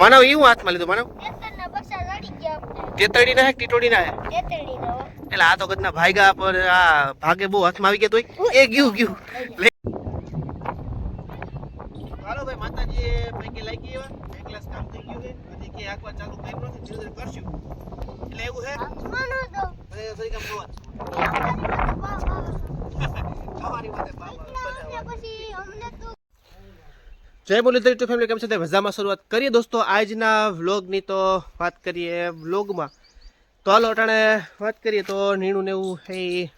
માનવ એવું હાથમાં લીધું માનવ ગયા તેતડી ના હે ટીટોડી ના હે? એટલે આ તો કદના ભાઈગા પર આ ભાગે બહુ હાથમાં આવી ગયા તોય. એ ગયું ગયું. હાલો ભાઈ માતાજી પૈકી લાગી એવા. એક ગ્લાસ કામ થઈ ગયું છે. હજી કે આખવા ચાલુ કર્યું નથી ધીરે ધીરે કરશું. એટલે એવું છે અરે ફરી કામ જોવા તમારી વાતે બાબા બધા પછી અમને તો જય મુરલીધર યુટ્યુબ ફેમિલી કેમ તે મજામાં શરૂઆત કરીએ દોસ્તો. આજના વ્લોગની તો વાત કરીએ વ્લોગમાં તો હાલો, અટાણે વાત કરીએ તો નીણું ને એવું એ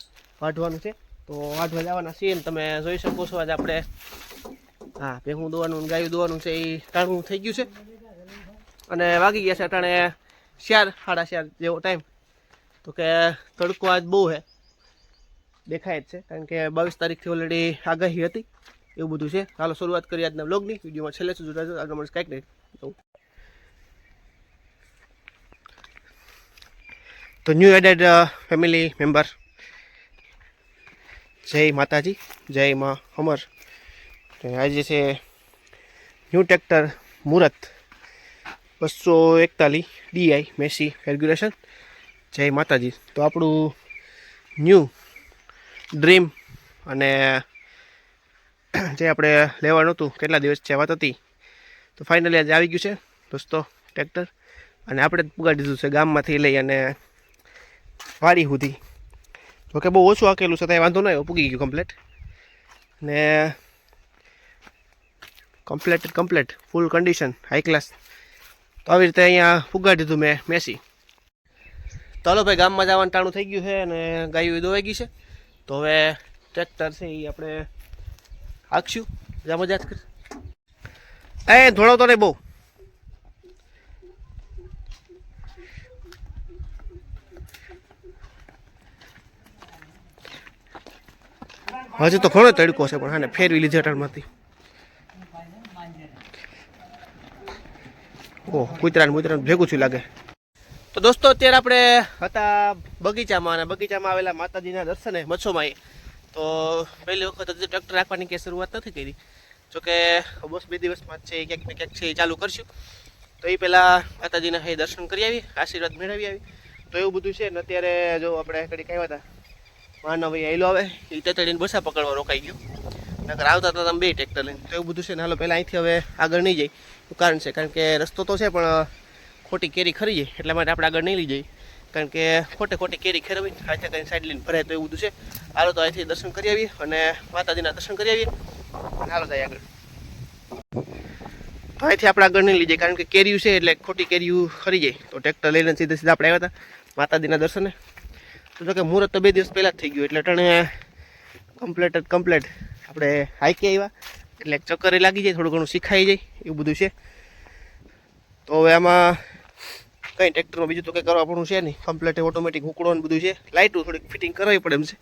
વાઢવાનું છે. તો વાઢવા જવાના છીએ તમે જોઈ શકો છો. આજે આપણે, હા, ભેહું દોવાનું ગાયું દોવાનું છે એ ટાણું થઈ ગયું છે. અને વાગી ગયા છે અટાણે ચાર, સાડા ચાર જેવો ટાઈમ તો કે તડકો આજ બહુ છે દેખાય જ છે, કારણ કે બાવીસ તારીખથી ઓલરેડી આગાહી હતી. એવું બધું છે. ચાલો શરૂઆત કરીએ આજના બ્લોગની વિડીયોમાં છેલ્લે સુધી જોડાજો આગળ મળશે. કાંઈક નહીં. તો ન્યૂ એડેડ ફેમિલી મેમ્બર જય માતાજી. જય માં અમર. આજે છે ન્યૂ ટ્રેક્ટર મુરત બસો એકતાલીસ ડીઆઈ મેસી રેગ્યુલેશન જય માતાજી. તો આપણું ન્યૂ ડ્રીમ અને જે આપણે લેવાનું હતું, કેટલા દિવસ છે, વાત હતી. તો ફાઇનલી આજે આવી ગયું છે, દોસ્તો ટ્રેક્ટર અને આપણે પુગાડી દીધું છે, ગામમાંથી લઈ અને વાડી સુધી. જોકે બહુ ઓછું આકેલું છે, ત્યાં વાંધો નહીં પૂગી ગયું કમ્પ્લેટ ને complete complete full condition high class તો આવી રીતે અહીંયા પુગાડી દીધું મેં મેસી. તો ભાઈ, ગામમાં જવાનું ટાણું થઈ ગયું છે અને ગાયું દોવાઈ ગઈ છે. તો હવે ટ્રેક્ટર છે એ આપણે જા મજા કર. એ ધોળો નહીં બહુ. હજી તો ઘણો તડકો છે, પણ હાને ફેરવી લીધી અટાણમાંથી. ઓહ કૂતરા ને ભેગું છું લાગે. તો દોસ્તો, અત્યારે આપણે હતા બગીચામાં અને બગીચામાં આવેલા માતાજીના દર્શને મચ્છોમાં તો પહેલી વખત હજી ટ્રેક્ટર રાખવાની કે શરૂઆત નથી કરી. જોકે બસ બે દિવસમાં છે, ક્યાંક ને ક્યાંક છે એ ચાલુ કરશું. તો એ પહેલાં માતાજીના હે દર્શન કરી આવી, આશીર્વાદ મેળવી આવી. તો એવું બધું છે ને અત્યારે જો આપણે ઘડીક આવ્યા હતા માનવ ભાઈ આયલો આવે, એ તતડીને બસા પકડવા રોકાઈ ગયો. નકર આવતા હતા તમે બે ટ્રેક્ટર લઈને, તો એવું બધું છે ને હાલો પહેલાં અહીંથી હવે આગળ નહીં જાય કારણ છે, કારણ કે રસ્તો તો છે પણ ખોટી કેરી ખરી જાય એટલા માટે આપણે આગળ નહીં લઈ જઈએ. કારણ કે ખોટે ખોટી કેરી ખેરવી હાથે કરીને સાઈડ લઈને ભરાય તો એવું બધું છે. હાલો તો અહીંથી દર્શન કરી આવીએ અને માતાજીના દર્શન કરી આવીએ. અને હાલો જાય આગળ. તો અહીંથી આપણે આગળ નહીં લઈ જાય કારણ કે કેરીયું છે એટલે ખોટી કેરીયું ખરી જાય. તો ટ્રેક્ટર લઈને સીધા સીધા આપણે આવ્યા હતા માતાજીના દર્શને. તો કે મુહૂર્ત તો બે દિવસ પહેલાં જ થઈ ગયું, એટલે અટાણે કમ્પ્લેટ જ કમ્પ્લેટ આપણે હાઈકે આવ્યા, એટલે ચક્કરે લાગી જાય, થોડું ઘણું શીખાઈ જાય, એવું બધું છે. તો હવે આમાં કંઈ ટ્રેક્ટરમાં બીજું તો કંઈ કરવા પડવું છે નહીં. કમ્પ્લેટ ઓટોમેટિક હુકડો ને બધું છે. લાઇટો થોડીક ફિટિંગ કરાવવી પડે એમ છે.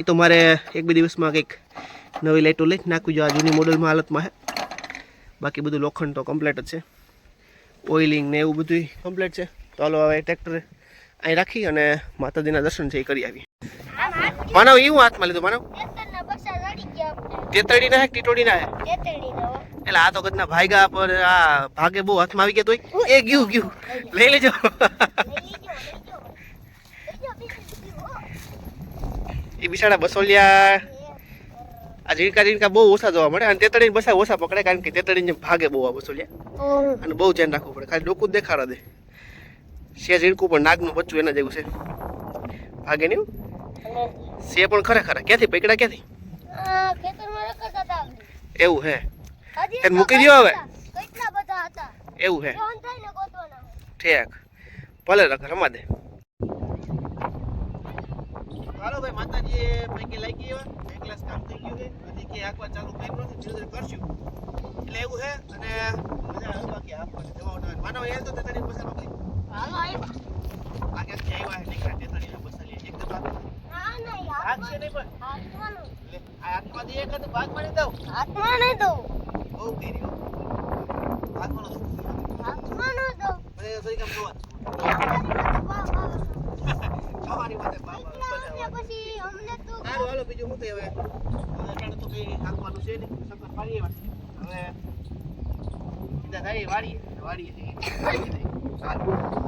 એ તો મારે એક બે દિવસમાં કંઈક નવી લાઇટો લઈ નાખવી જો આ જૂની મોડલમાં હાલતમાં છે બાકી બધું લોખંડ તો કમ્પ્લેટ જ છે. ઓઇલિંગ ને એવું બધું કમ્પ્લેટ છે. તો હાલો હવે ટ્રેક્ટર અહીં રાખી અને માતાજીના દર્શન છે એ કરી આવી. માનવ એવું હાથમાં લીધું માનવ? આપણે. તેતડી ના હે? ટીટોડી ના હે. એટલે આ તો કદના ભાઈગા પર આ ભાગે બહુ હાથમાં આવી ગયા તોય. એ ગયું ગયું. લઈ લેજો. એ બિસાડા બસોલિયા આ ઝીણકા ઝીણકા બહુ ઓછા જોવા મળે અને તેતડીને બસા ઓછા પકડે કારણ કે તેતડી ભાગે બહુ આ બસોલિયા. અને બહુ ધ્યાન રાખવું પડે. ખાલી ડોકું દેખાડા દે. શે ઝીણકું પણ નાગનું બચ્ચું એના જેવું છે. ભાગે નહીં શે પણ ખરેખર. ક્યાંથી? પકડા ક્યાંથી. એવું હે. એને મૂકી દો હવે. કેટલા- કેટલા બધા હતા? એવું હે ફોન થઈને ગોતવાના ઠેક. ભલે રખ રમા દે. હાલો ભાઈ માતાજી પૈકી લાગી ગયો એક ગ્લાસ કામ થઈ ગયું છે. હજી કે આખવા ચાલુ કર્યું નથી ધીરે ધીરે કરશું. એટલે એવું છે અને મજા આવે બાકી આપવાની. જવા ઉઠાવે માનવ એ તો તેતાળી પૈસા મોકલી હાલો આવ્યો. આ ક્યાંથી આવ્યા છે? નીકળ્યા તેતાળીના પૈસા લઈ એકદમ હાથ- ના નહીં છે નહીં પણ. લે, આ હાથમાંથી એક તો ભાગ મારી દઉં હાથમાં નહીં દઉં બહુ કરી હાથમાં નતું. હાથમાં ન કામ. ખાવાની વાતે પછી અમને તો સારું હાલો બીજું હવે? તો કઈ હાંકવાનું છે નહીં. સખત પાડી હવે સીધા થાય વાડીએ વાડીએ વાડીએ